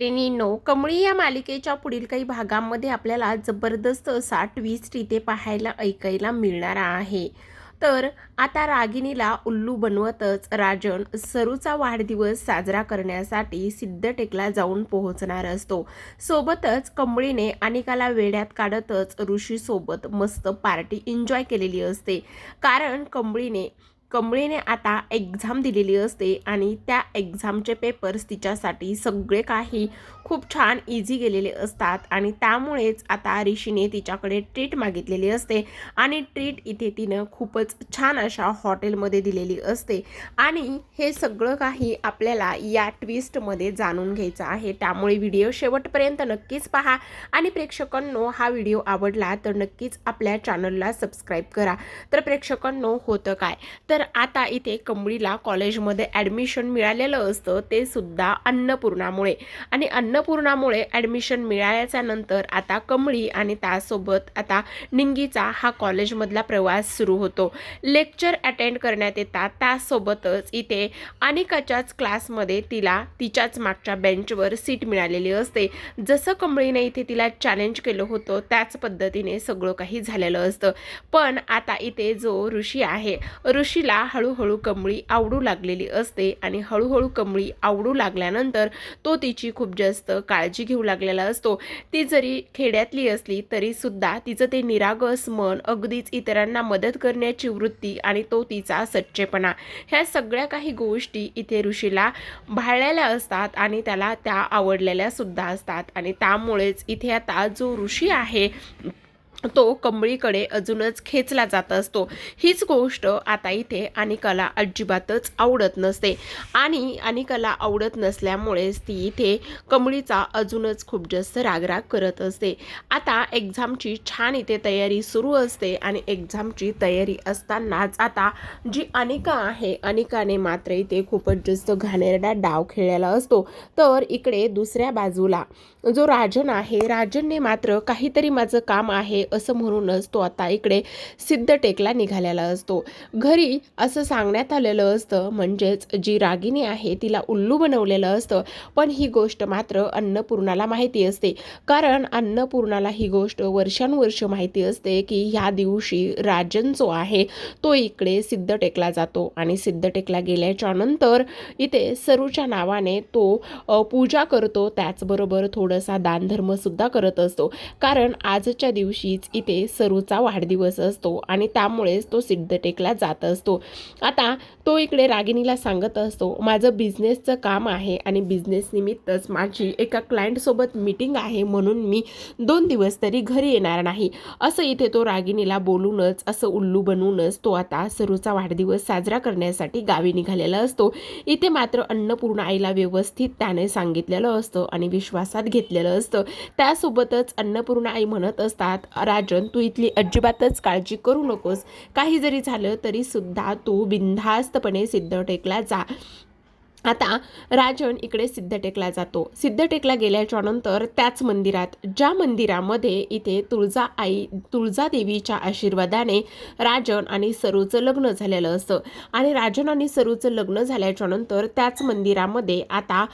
No Kamali या मालिकेच्या पुढील काही भागांमध्ये आपल्याला जबरदस्त असा ट्विस्ट इथे पाहायला ऐकायला मिळणार आहे. तर आता रागिणीला उल्लू बनवतच राजन सरूचा वाढदिवस साजरा करण्यासाठी सिद्धटेकला जाऊन पोहोचणार असतो. सोबतच कमळीने अनिकाला वेड्यात काढतच ऋषीसोबत मस्त पार्टी एन्जॉय केलेली असते. कारण कमळीने कमळीने आता एक्झाम दिलेली असते आणि त्या एक्झामचे पेपर्स तिच्यासाठी सगळे काही खूप छान इझी गेलेले असतात. आणि त्यामुळेच आता ऋषीने तिच्याकडे ट्रीट मागितलेली असते. आणि ट्रीट इथे तिनं खूपच छान अशा हॉटेलमध्ये दिलेली असते. आणि हे सगळं काही आपल्याला या ट्विस्टमध्ये जाणून घ्यायचं आहे. त्यामुळे व्हिडिओ शेवटपर्यंत नक्कीच पहा. आणि प्रेक्षकांनो हा व्हिडिओ आवडला तर नक्कीच आपल्या चॅनलला सबस्क्राईब करा. तर प्रेक्षकांनो होतं काय? तर तर आता इथे कंबळीला कॉलेजमध्ये ॲडमिशन मिळालेलं असतं ते सुद्धा अन्नपूर्णामुळे. आणि अन्नपूर्णामुळे ॲडमिशन मिळाल्याच्या नंतर आता कंबळी आणि त्यासोबत आता निंगीचा हा कॉलेजमधला प्रवास सुरू होतो. लेक्चर अटेंड करण्यात येतात त्यासोबतच इथे अनेकाच्याच क्लासमध्ये तिला तिच्याच मागच्या बेंचवर सीट मिळालेली असते. जसं कंबळीने इथे तिला चॅलेंज केलं होतं त्याच पद्धतीने सगळं काही झालेलं असतं. पण आता इथे जो ऋषी आहे ऋषी तिला हळूहळू कमळी आवडू लागलेली असते आणि हळूहळू कमळी आवडू लागल्यानंतर तो तिची खूप जास्त काळजी घेऊ लागलेला असतो. ती जरी खेड्यातली असली तरीसुद्धा तिचं ते निरागस मन अगदीच इतरांना मदत करण्याची वृत्ती आणि तो तिचा सच्चेपणा. ह्या सगळ्या काही गोष्टी इथे ऋषीला भाळलेल्या असतात आणि त्याला त्या आवडलेल्या सुद्धा असतात. आणि त्यामुळेच इथे आता जो ऋषी आहे तो कंबळीकडे अजूनच खेचला जात असतो. हीच गोष्ट आता इथे अनिकाला अजिबातच आवडत नसते. आणि अनिकाला आवडत नसल्यामुळेच ती इथे कंबळीचा अजूनच खूप जास्त रागराग करत असते. आता एक्झामची छान इथे तयारी सुरू असते आणि एक्झामची तयारी असतानाच आता जी अनिका आहे अनिकाने मात्र इथे खूपच जास्त घाणेरडा डाव खेळलेला असतो. तर इकडे दुसऱ्या बाजूला जो राजन आहे राजनने मात्र काहीतरी माझं काम आहे असं म्हणूनच तो आता इकडे सिद्धटेकला निघालेला असतो. घरी असं सांगण्यात आलेलं असतं. म्हणजेच जी रागिनी आहे तिला उल्लू बनवलेलं असतं. पण ही गोष्ट मात्र अन्नपूर्णाला माहिती असते. कारण अन्नपूर्णाला ही गोष्ट वर्षानुवर्ष माहिती असते की ह्या दिवशी राजन जो आहे तो इकडे सिद्धटेकला जातो. आणि सिद्धटेकला गेल्याच्यानंतर इथे सरूच्या नावाने तो पूजा करतो. त्याचबरोबर थोडासा दानधर्मसुद्धा करत असतो. कारण आजच्या दिवशी आधीच इथे सरूचा वाढदिवस असतो आणि त्यामुळेच तो सिद्धटेकला जात असतो. आता तो इकडे रागिणीला सांगत असतो माझं बिझनेसचं काम आहे आणि बिझनेस निमित्तच माझी एका क्लायंटसोबत मीटिंग आहे म्हणून मी दोन दिवस तरी घरी येणार नाही. असं इथे तो रागिणीला बोलूनच असं उल्लू बनवूनच तो आता सरूचा वाढदिवस साजरा करण्यासाठी गावी निघालेला असतो. इथे मात्र अन्नपूर्णा आईला व्यवस्थित त्याने सांगितलेलं असतं आणि विश्वासात घेतलेलं असतं. त्यासोबतच अन्नपूर्णा आई म्हणत असतात राजन तू इथली अजिबातच काळजी करू नकोस. काही जरी झालं तरी सुद्धा तू बिनधास्तपणे सिद्धटेकला जा. आता राजन इकडे सिद्धटेकला जातो. सिद्धटेकला गेल्याच्यानंतर त्याच मंदिरात ज्या मंदिरामध्ये इथे तुळजा आई तुळजादेवीच्या आशीर्वादाने राजन आणि सरूचं लग्न झालेलं असतं. आणि राजन आणि सरूचं लग्न झाल्याच्यानंतर त्याच मंदिरामध्ये आता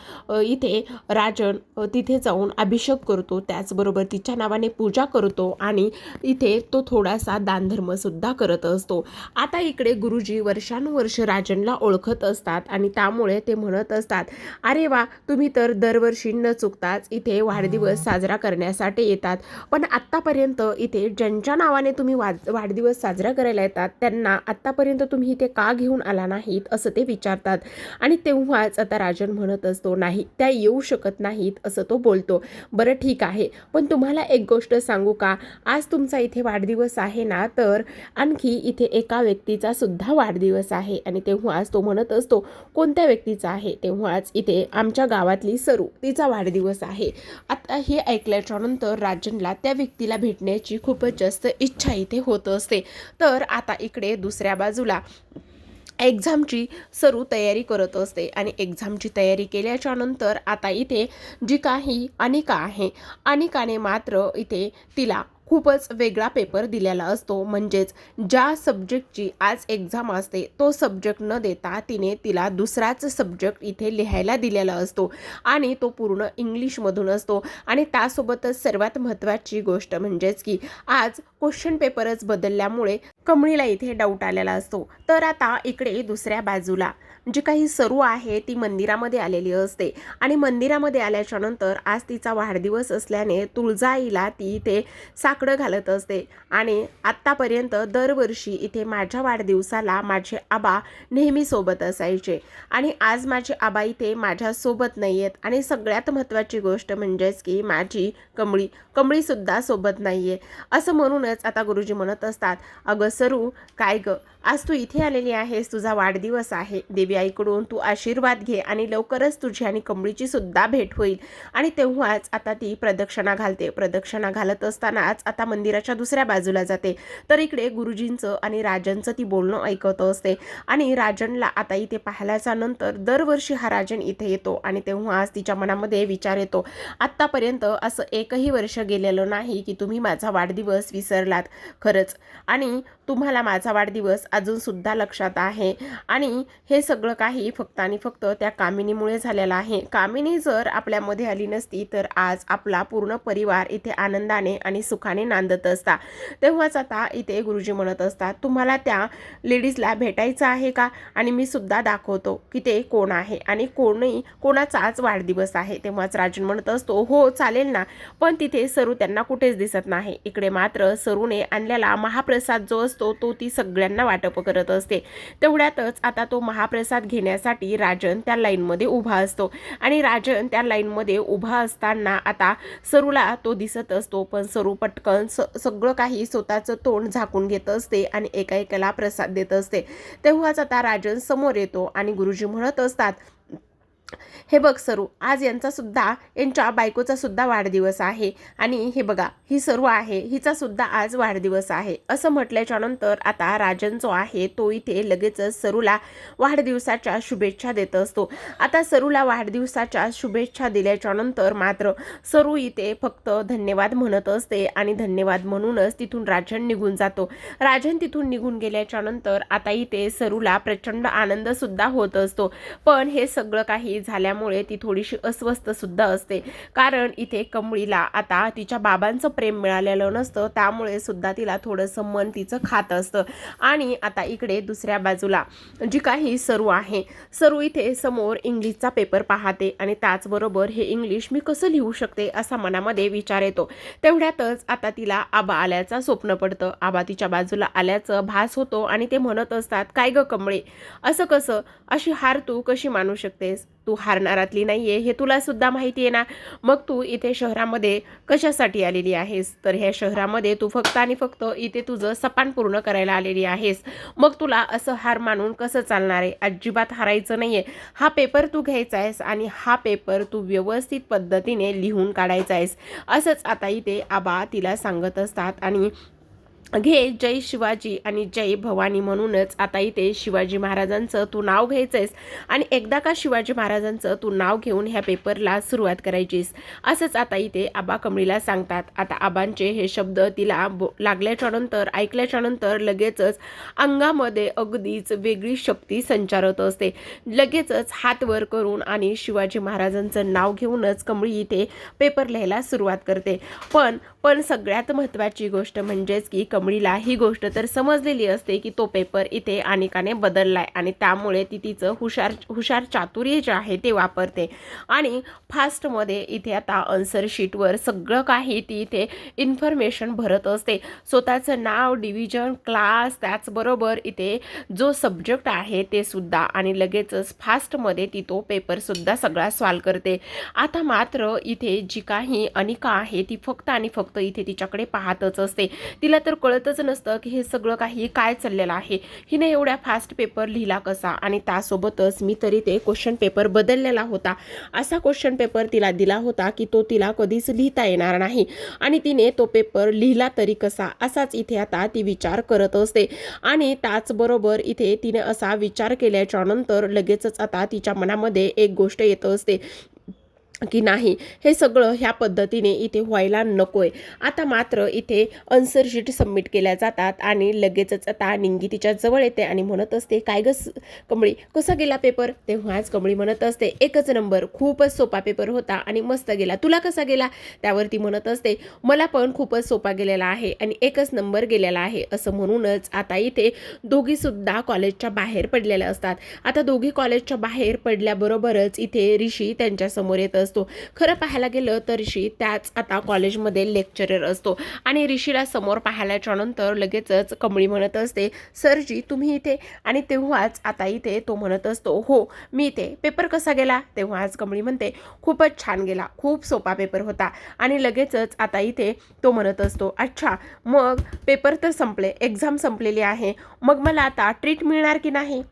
इथे राजन तिथे जाऊन अभिषेक करतो. त्याचबरोबर तिच्या नावाने पूजा करतो आणि इथे तो थोडासा दानधर्मसुद्धा करत असतो. आता इकडे गुरुजी वर्षानुवर्ष राजनला ओळखत असतात आणि त्यामुळे ते म्हणत असतात. अरे वा तुम्ही तर दरवर्षी न चुकताच इथे वाढदिवस साजरा करण्यासाठी येतात. पण आत्तापर्यंत इथे ज्यांच्या नावाने तुम्ही वाद वाढदिवस साजरा करायला येतात त्यांना आत्तापर्यंत तुम्ही इथे का घेऊन आला नाहीत? असं ते विचारतात. आणि तेव्हाच आता राजन म्हणत असतो नाही त्या येऊ शकत नाहीत असं तो बोलतो. बरं ठीक आहे. पण तुम्हाला एक गोष्ट सांगू का? आज तुमचा इथे वाढदिवस आहे ना तर आणखी इथे एका व्यक्तीचा सुद्धा वाढदिवस आहे. आणि तेव्हाच तो म्हणत असतो कोणत्या व्यक्तीचा आहे तेव्हाच इथे आमच्या गावातली सरू तिचा वाढदिवस आहे. आता हे ऐकल्याच्या नंतर राजनला त्या व्यक्तीला भेटण्याची खूपच जास्त इच्छा इथे होत असते. तर आता इकडे दुसऱ्या बाजूला एक्झामची सरू तयारी करत असते आणि एक्झामची तयारी केल्याच्यानंतर आता इथे जी काही अनिका आहे अनिकाने मात्र इथे तिला खूपच वेगळा पेपर दिलेला असतो. म्हणजेच ज्या सब्जेक्टची आज एक्झाम असते तो सब्जेक्ट न देता तिने तिला दुसराच सब्जेक्ट इथे लिहायला दिलेला असतो. आणि तो पूर्ण इंग्लिशमधून असतो. आणि त्यासोबतच सर्वात महत्त्वाची गोष्ट म्हणजेच की आज क्वेश्चन पेपरच बदलल्यामुळे कमळीला इथे डाऊट आलेला असतो. तर आता इकडे दुसऱ्या बाजूला. जी काही सरू आहे ती मंदिरामध्ये आलेली असते. आणि मंदिरामध्ये आल्याच्यानंतर आज तिचा वाढदिवस असल्याने तुळजाईला ती इथे साकडं घालत असते. आणि आत्तापर्यंत दरवर्षी इथे माझ्या वाढदिवसाला माझे आबा नेहमी सोबत असायचे. आणि आज माझे आबा इथे माझ्यासोबत नाही आहेत आणि सगळ्यात महत्त्वाची गोष्ट म्हणजेच की माझी कमळी कमळीसुद्धा सोबत नाही आहे असं म्हणूनच आता गुरुजी म्हणत असतात अगं सरू काय ग? आज तू इथे आलेली आहेस तुझा वाढदिवस आहे. देवी आईकडून तू आशीर्वाद घे आणि लवकरच तुझी आणि कमळीची सुद्धा भेट होईल. आणि तेव्हाच आता ती प्रदक्षिणा घालते. प्रदक्षिणा घालत असतानाच आता मंदिराच्या दुसऱ्या बाजूला जाते. तर इकडे गुरुजींचं आणि राजनचं ती बोलणं ऐकत असते. आणि राजनला आता इथे पाहिल्याच्या नंतर दरवर्षी हा राजन इथे येतो आणि तेव्हाच तिच्या मनामध्ये विचार येतो. आत्तापर्यंत असं एकही वर्ष गेलेलं नाही की तुम्ही माझा वाढदिवस विसरलात. खरंच. आणि तुम्हाला माझा वाढदिवस अजूनसुद्धा लक्षात आहे. आणि हे सगळं सगळं काही फक्त आणि फक्त त्या कामिनीमुळे झालेलं आहे. कामिनी जर आपल्यामध्ये आली नसती तर आज आपला पूर्ण परिवार इथे आनंदाने आणि सुखाने नांदत असता. तेव्हाच आता इथे गुरुजी म्हणत असतात तुम्हाला त्या लेडीजला भेटायचं आहे का? आणि मी सुद्धा दाखवतो की ते कोण आहे. आणि कोणही कोणाचाच वाढदिवस आहे. तेव्हाच राजन म्हणत असतो हो चालेल ना. पण तिथे सरू त्यांना कुठेच दिसत नाही. इकडे मात्र सरूने आणलेला महाप्रसाद जो असतो तो ती सगळ्यांना वाटप करत असते. तेवढ्यातच आता तो महाप्रसाद घेण्यासाठी राजन त्या लाईनमध्ये उभा असतो. आणि राजन त्या लाईनमध्ये उभा असताना आता सरूला तो दिसत असतो पण सरू पटकन स सगळं काही स्वतःचं तोंड झाकून घेत असते आणि एका एकाला प्रसाद देत असते. तेव्हाच आता राजन समोर येतो आणि गुरुजी म्हणत असतात हे बघ सरू आज यांचासुद्धा यांच्या बायकोचासुद्धा वाढदिवस आहे. आणि हे बघा ही सरू आहे हिचासुद्धा आज वाढदिवस आहे. असं म्हटल्याच्या नंतर आता राजन जो आहे तो इथे लगेचच सरूला वाढदिवसाच्या शुभेच्छा देत असतो. आता सरूला वाढदिवसाच्या शुभेच्छा दिल्याच्या नंतर मात्र सरू इथे फक्त धन्यवाद म्हणत असते आणि धन्यवाद म्हणूनच तिथून राजन निघून जातो. राजन तिथून निघून गेल्याच्यानंतर आता इथे सरूला प्रचंड आनंदसुद्धा होत असतो. पण हे सगळं काही झाल्यामुळे ती थोडीशी अस्वस्थ सुद्धा असते. कारण इथे कमळीला आता तिच्या बाबांचं प्रेम मिळालेलं नसतं. त्यामुळे सुद्धा तिला थोडंसं मन तिचं खात असतं. आणि आता इकडे दुसऱ्या बाजूला जी काही सरू आहे सरू इथे समोर इंग्लिशचा पेपर पाहते आणि त्याचबरोबर हे इंग्लिश मी कसं लिहू शकते असा मनामध्ये विचार येतो. तेवढ्यातच आता तिला आबा आल्याचं स्वप्न पडतं. आबा तिच्या बाजूला आल्याचं भास होतो आणि ते म्हणत असतात काय ग कमळे? असं कसं? अशी हार तू कशी मानू शकतेस? तू हारणारातली नाही आहे हे तुलासुद्धा माहिती आहे ना? मग तू इथे शहरामध्ये कशासाठी आलेली आहेस? तर ह्या शहरामध्ये तू फक्त आणि फक्त इथे तुझं सपान पूर्ण करायला आलेली आहेस. मग तुला असं हार मानून कसं चालणार आहे? अजिबात हारायचं नाही आहे हा पेपर तू घ्यायचा आहेस आणि हा पेपर तू व्यवस्थित पद्धतीने लिहून काढायचा आहेस. असंच आता इथे आबा तिला सांगत असतात आणि घे जय शिवाजी आणि जय भवानी म्हणूनच आता इथे शिवाजी महाराजांचं तू नाव घ्यायचंयस आणि एकदा का शिवाजी महाराजांचं तू नाव घेऊन ह्या पेपरला सुरुवात करायचीस? असंच आता इथे आबा कमळीला सांगतात. आता आबांचे हे शब्द तिला बो लागल्याच्यानंतर ऐकल्याच्यानंतर लगेचच अंगामध्ये अगदीच वेगळी शक्ती संचारत असते. लगेचच हात वर करून आणि शिवाजी महाराजांचं नाव घेऊनच कमळी इथे पेपर लिहायला सुरुवात करते. पण पण सगळ्यात महत्त्वाची गोष्ट म्हणजेच की कमळीला ही गोष्ट तर समजलेली असते की तो पेपर इथे अनेकाने बदललाय आणि त्यामुळे ती तिचं हुशार हुशार चातुर्य जे आहे ते वापरते. आणि फास्टमध्ये इथे आता आन्सर शीटवर सगळं काही ती इथे इन्फॉर्मेशन भरत असते. स्वतःचं नाव डिव्हिजन क्लास त्याचबरोबर इथे जो सब्जेक्ट आहे ते सुद्धा आणि लगेचच फास्टमध्ये ती तो पेपरसुद्धा सगळा सॉल्व करते. आता मात्र इथे जी काही अनिका आहे ती फक्त आणि फक्त इथे तिच्याकडे पाहतच असते. तिला तर कळतच नसतं की हे सगळं काही काय चाललेलं आहे. हिने एवढ्या फास्ट पेपर लिहिला कसा? आणि त्यासोबतच मी तरी ते क्वेश्चन पेपर बदललेला होता. असा क्वेश्चन पेपर तिला दिला होता की तो तिला कधीच लिहिता येणार नाही. आणि तिने तो पेपर लिहिला तरी कसा? असाच इथे आता ती विचार करत असते. आणि त्याचबरोबर इथे तिने असा विचार केल्याच्यानंतर लगेचच आता तिच्या मनामध्ये एक गोष्ट येत असते. की नाही हे सगळं ह्या पद्धतीने इथे व्हायला नको आहे आता मात्र इथे अन्सर शीट सबमिट केल्या जातात आणि लगेचच आता निंगी तिच्या जवळ येते आणि म्हणत असते काय गस कमळी कसा गेला पेपर तेव्हाच कमळी म्हणत असते एकच नंबर खूपच सोपा पेपर होता आणि मस्त गेला. तुला कसा गेला? त्यावरती म्हणत असते मला पण खूपच सोपा गेलेला आहे आणि एकच नंबर गेलेला आहे. असं म्हणूनच आता इथे दोघीसुद्धा कॉलेजच्या बाहेर पडलेल्या असतात. आता दोघी कॉलेजच्या बाहेर पडल्याबरोबरच इथे ऋषी त्यांच्यासमोर येत असतो. खरं पाहायला गेलं तर ऋषी त्याच आता कॉलेजमध्ये लेक्चरर असतो. आणि ऋषीला समोर पाहिल्याच्या नंतर लगेचच कमळी म्हणत असते सरजी तुम्ही इथे? आणि तेव्हाच आता इथे तो म्हणत असतो हो मी इथे. पेपर कसा गेला? तेव्हाच कमळी म्हणते खूपच छान गेला खूप सोपा पेपर होता. आणि लगेचच आता इथे तो म्हणत असतो अच्छा मग पेपर तर संपले एक्झाम संपलेली आहे. मग मला आता ट्रीट मिळणार की नाही?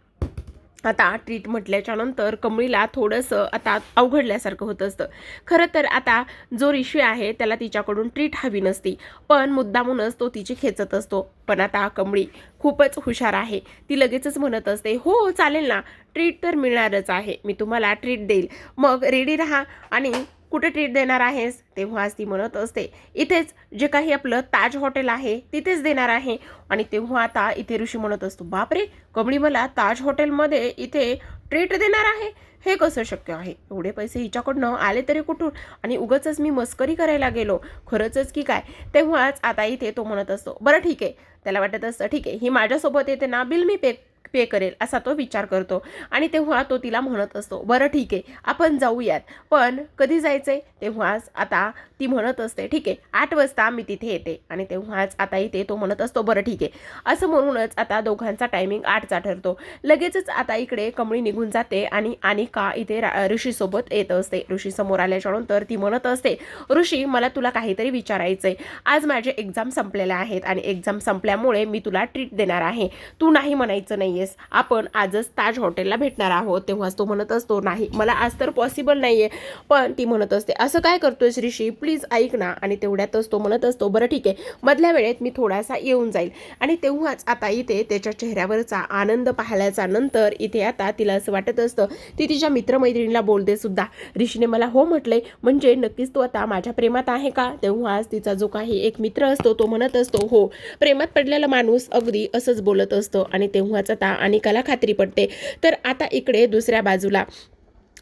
आता ट्रीट म्हटल्याच्या नंतर कमळीला थोडंसं आता अवघडल्यासारखं होत असतं. खरं तर आता जो ऋषी आहे त्याला तिच्याकडून ट्रीट हवी नसती. पण मुद्दामूनच तो तिची खेचत असतो. पण आता कमळी खूपच हुशार आहे. ती लगेचच म्हणत असते हो चालेल ना. ट्रीट तर मिळणारच आहे. मी तुम्हाला ट्रीट देईल. मग रेडी राहा आणि कुठे ट्रीट देणार आहेस? तेव्हाच ती म्हणत असते. इथेच जे काही आपलं ताज हॉटेल आहे तिथेच देणार आहे. आणि तेव्हा आता इथे ऋषी म्हणत असतो बापरे कमळी मला ताज हॉटेलमध्ये इथे ट्रीट देणार आहे? हे कसं शक्य आहे? एवढे पैसे हिच्याकडनं आले तरी कुठून? आणि उगच मी मस्करी करायला गेलो. खरंचच की काय? तेव्हाच आता इथे तो म्हणत असतो बरं ठीक आहे. त्याला वाटत असतं ठीक आहे ही माझ्यासोबत येते ना? बिल मी पे पे करेल असा तो विचार करतो. आणि तेव्हा तो तिला म्हणत असतो बरं ठीक आहे आपण जाऊयात. पण कधी जायचं आहे तेव्हाच आता ती म्हणत असते ठीक आहे आठ वाजता मी तिथे येते. आणि तेव्हाच आता इथे तो म्हणत असतो बरं ठीक आहे. असं म्हणूनच आता दोघांचा टायमिंग आठचा ठरतो. लगेचच आता इकडे कमळी निघून जाते आणि अनिका इथे रा- ऋषीसोबत येत असते. ऋषी समोर आल्याच्यानंतर ती म्हणत असते ऋषी मला तुला काहीतरी विचारायचंय. आज माझे एक्झाम संपलेले आहेत आणि एक्झाम संपल्यामुळे मी तुला ट्रीट देणार आहे. तू नाही म्हणायचं नाहीयेस आपण आजच ताज हॉटेलला भेटणार आहोत. तेव्हाच तो म्हणत असतो नाही मला आज तर पॉसिबल नाही आहे पण ती म्हणत असते असं काय करतोयस ऋषी? प्लीज ऐक ना. आणि तेवढ्यातच तो म्हणत असतो बरं ठीक आहे मधल्या वेळेत मी थोडासा येऊन जाईल. आणि तेव्हाच आता इथे त्याच्या चेहऱ्यावरचा आनंद पाहिल्याचा नंतर इथे आता तिला असं वाटत असतं ती तिच्या मित्रमैत्रिणीला बोलते सुद्धा. ऋषीने मला हो म्हटलंय म्हणजे नक्कीच तो आता माझ्या प्रेमात आहे का? तेव्हाच तिचा जो काही एक मित्र असतो तो म्हणत असतो हो प्रेमात पडलेला माणूस अगदी असंच बोलत असतो. आणि तेव्हाच आता अनिकाला खात्री पडते. तर आता इकडे दुसऱ्या बाजूला.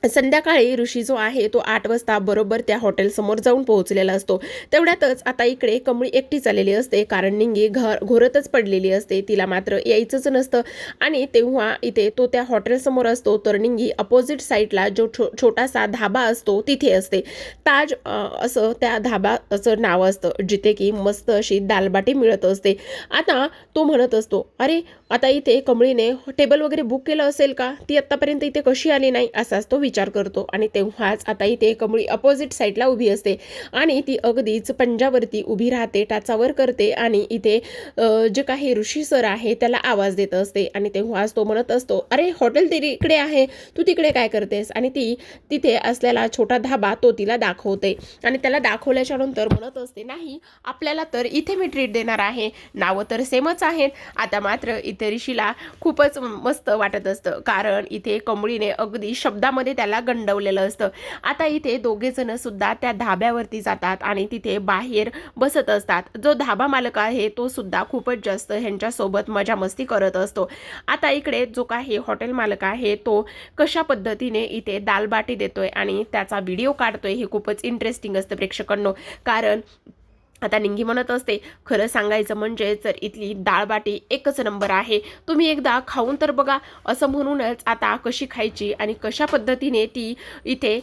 संध्याकाळी ऋषी जो आहे तो आठ वाजता बरोबर त्या हॉटेलसमोर जाऊन पोहोचलेला असतो. तेवढ्यातच आता इकडे कमळी एकटीच आलेली असते. कारण निंगी घर घोरतच पडलेली असते. तिला मात्र यायचंच नसतं. आणि तेव्हा इथे तो त्या हॉटेलसमोर असतो. तर निंगी अपोजिट साईडला जो छो छोटासा धाबा असतो तिथे असते. ताज असं त्या धाबाचं नाव असतं. जिथे की मस्त अशी दालबाटी मिळत असते. आता तो म्हणत असतो अरे आता इथे कमळीने टेबल वगैरे बुक केलं असेल का? ती आत्तापर्यंत इथे कशी आली नाही असाच तो विचार करतो. आणि तेव्हाच आता इथे कमळी अपोजिट साईडला उभी असते. आणि ती अगदीच पंजावरती उभी राहते टाचावर करते. आणि इथे जे काही ऋषी सर आहे त्याला आवाज देत असते. आणि तेव्हाच तो म्हणत असतो अरे हॉटेल तरी इकडे आहे. तू तिकडे काय करतेस? आणि ती तिथे असलेला छोटा धाबा तो तिला दाखवते. आणि त्याला दाखवल्याच्या नंतर म्हणत असते नाही आपल्याला तर इथे मी ट्रीट देणार आहे. नावं तर सेमच आहेत. आता मात्र इथे ऋषीला खूपच मस्त वाटत असतं. कारण इथे कमळीने अगदी शब्दामध्ये त्याला गंडवलेलं असतं. आता इथे दोघे जण सुद्धा त्या धाब्यावरती जातात आणि तिथे बाहेर बसत असतात. जो धाबा मालक आहे तो सुद्धा खूपच जास्त ह्यांच्यासोबत मजा मस्ती करत असतो. आता इकडे जो काही हॉटेल मालक आहे तो कशा पद्धतीने इथे दालबाटी देतोय आणि त्याचा व्हिडिओ काढतोय हे खूपच इंटरेस्टिंग असतं प्रेक्षकांनो. कारण आता निंगी म्हणत असते खरं सांगायचं म्हणजे तर इथली डाळबाटी एकच नंबर आहे तुम्ही एकदा खाऊन तर बघा. असं म्हणूनच आता कशी खायची आणि कशा पद्धतीने ती इथे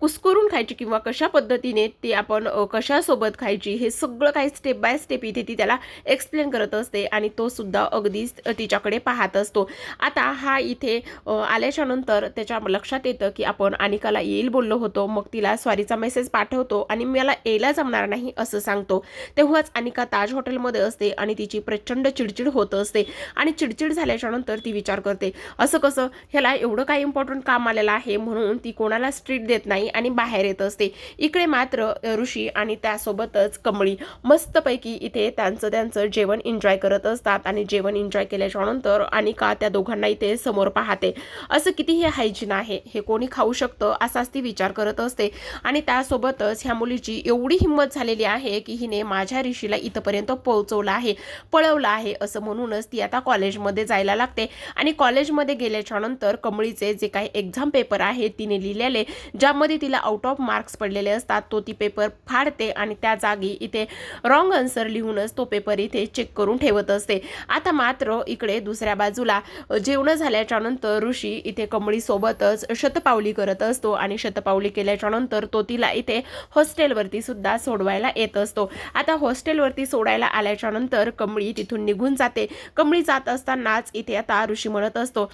कुस्करून खायची किंवा कशा पद्धतीने ती आपण कशासोबत खायची हे सगळं काही स्टेप बाय स्टेप इथे ती त्याला एक्सप्लेन करत असते आणि तो सुद्धा अगदीच तिच्याकडे पाहत असतो. आता हा इथे आल्याच्यानंतर त्याच्या लक्षात येतं की आपण अनिकाला येईल बोललो होतो मग तिला स्वारीचा मेसेज पाठवतो आणि मला यायला जमणार नाही असं सांगतो. तेव्हाच अनिका ताज हॉटेलमध्ये असते आणि तिची प्रचंड चिडचिड होत असते. आणि चिडचिड झाल्याच्यानंतर ती विचार करते असं कसं? ह्याला एवढं काही इम्पॉर्टंट काम आलेलं आहे म्हणून ती कोणाला स्ट्रीट देत नाही आणि बाहेर येत असते. इकडे मात्र ऋषी आणि त्यासोबतच कमळी मस्तपैकी इथे त्यांचं त्यांचं जेवण एन्जॉय करत असतात आणि जेवण एन्जॉय केल्याच्यानंतर अनिका त्या दोघांना इथे समोर पाहते. असं किती हे हायजीन आहे हे कोणी खाऊ शकतं असाच ती विचार करत असते. आणि त्यासोबतच ह्या मुलीची एवढी हिंमत झालेली आहे की हिने माझ्या ऋषीला इथंपर्यंत पोहोचवलं आहे पळवलं आहे असं म्हणूनच ती आता कॉलेजमध्ये जायला लागते. आणि कॉलेजमध्ये गेल्याच्यानंतर कमळीचे जे काही एक्झाम पेपर आहेत तिने लिहिलेले ज्यामध्ये तिला आउट ऑफ मार्क्स पडलेले असतात तो ती पेपर फाडते आणि त्या जागी इथे रॉंग आन्सर लिहूनच तो पेपर इथे चेक करून ठेवत असते. आता मात्र इकडे दुसऱ्या बाजूला जेवणं झाल्याच्यानंतर ऋषी इथे कमळीसोबतच शतपावली करत असतो आणि शतपावली केल्याच्यानंतर तो तिला इथे हॉस्टेलवरती सुद्धा सोडवायला येत असतो आता हॉस्टेलवरती सोडायला आल्याच्यानंतर कमळी तिथून निघून जाते. कमळी जात असतानाच इथे आता ऋषी म्हणत असतो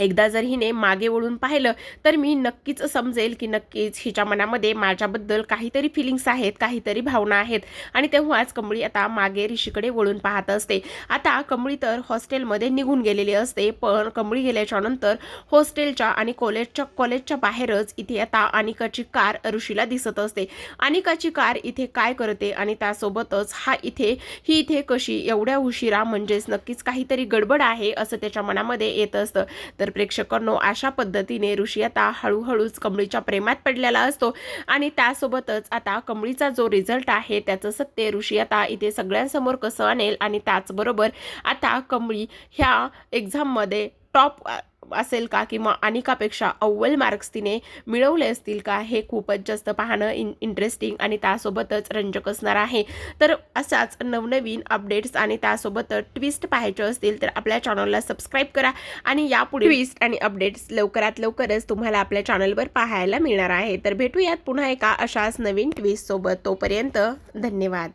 एकदा जर हिने मागे वळून पाहिलं तर मी नक्कीच समजेल की नक्कीच हिच्या मनामध्ये माझ्याबद्दल काहीतरी फिलिंग्स आहेत काहीतरी भावना आहेत. आणि तेव्हाच कमळी आता मागे ऋषीकडे वळून पाहत असते. आता कमळी तर हॉस्टेलमध्ये निघून गेलेली असते पण कमळी गेल्याच्यानंतर हॉस्टेलच्या आणि कॉलेजच्या कॉलेजच्या बाहेरच इथे आता अनिकाची कार ऋषीला दिसत असते. अनिकाची कार इथे काय करते आणि त्यासोबतच हा इथे ही इथे कशी एवढ्या उशिरा म्हणजेच नक्कीच काहीतरी गडबड आहे असं त्याच्या मनामध्ये येत असतं. तर प्रेक्षकांनो अशा पद्धतीने ऋषी आता हळूहळूच कमळीच्या प्रेमात पडलेला असतो. आणि त्यासोबतच आता कमळीचा जो रिझल्ट आहे त्याचं सत्य ऋषी आता इथे सगळ्यांसमोर कसं आणेल? आणि त्याचबरोबर आता कमळी ह्या एक्झाममध्ये टॉप असेल का? किंवा अनिकापेक्षा अव्वल मार्क्स तिने मिळवले असतील का? हे खूपच जास्त पाहणं इन इंटरेस्टिंग आणि त्यासोबतच रंजक असणार आहे. तर असाच नवनवीन अपडेट्स आणि त्यासोबतच ट्विस्ट पाहायचे असतील तर आपल्या चॅनलला सबस्क्राईब करा. आणि यापुढे ट्विस्ट आणि अपडेट्स लवकरात लवकरच तुम्हाला आपल्या चॅनलवर पाहायला मिळणार आहे. तर भेटूयात पुन्हा एका अशाच नवीन ट्विस्टसोबत तोपर्यंत धन्यवाद.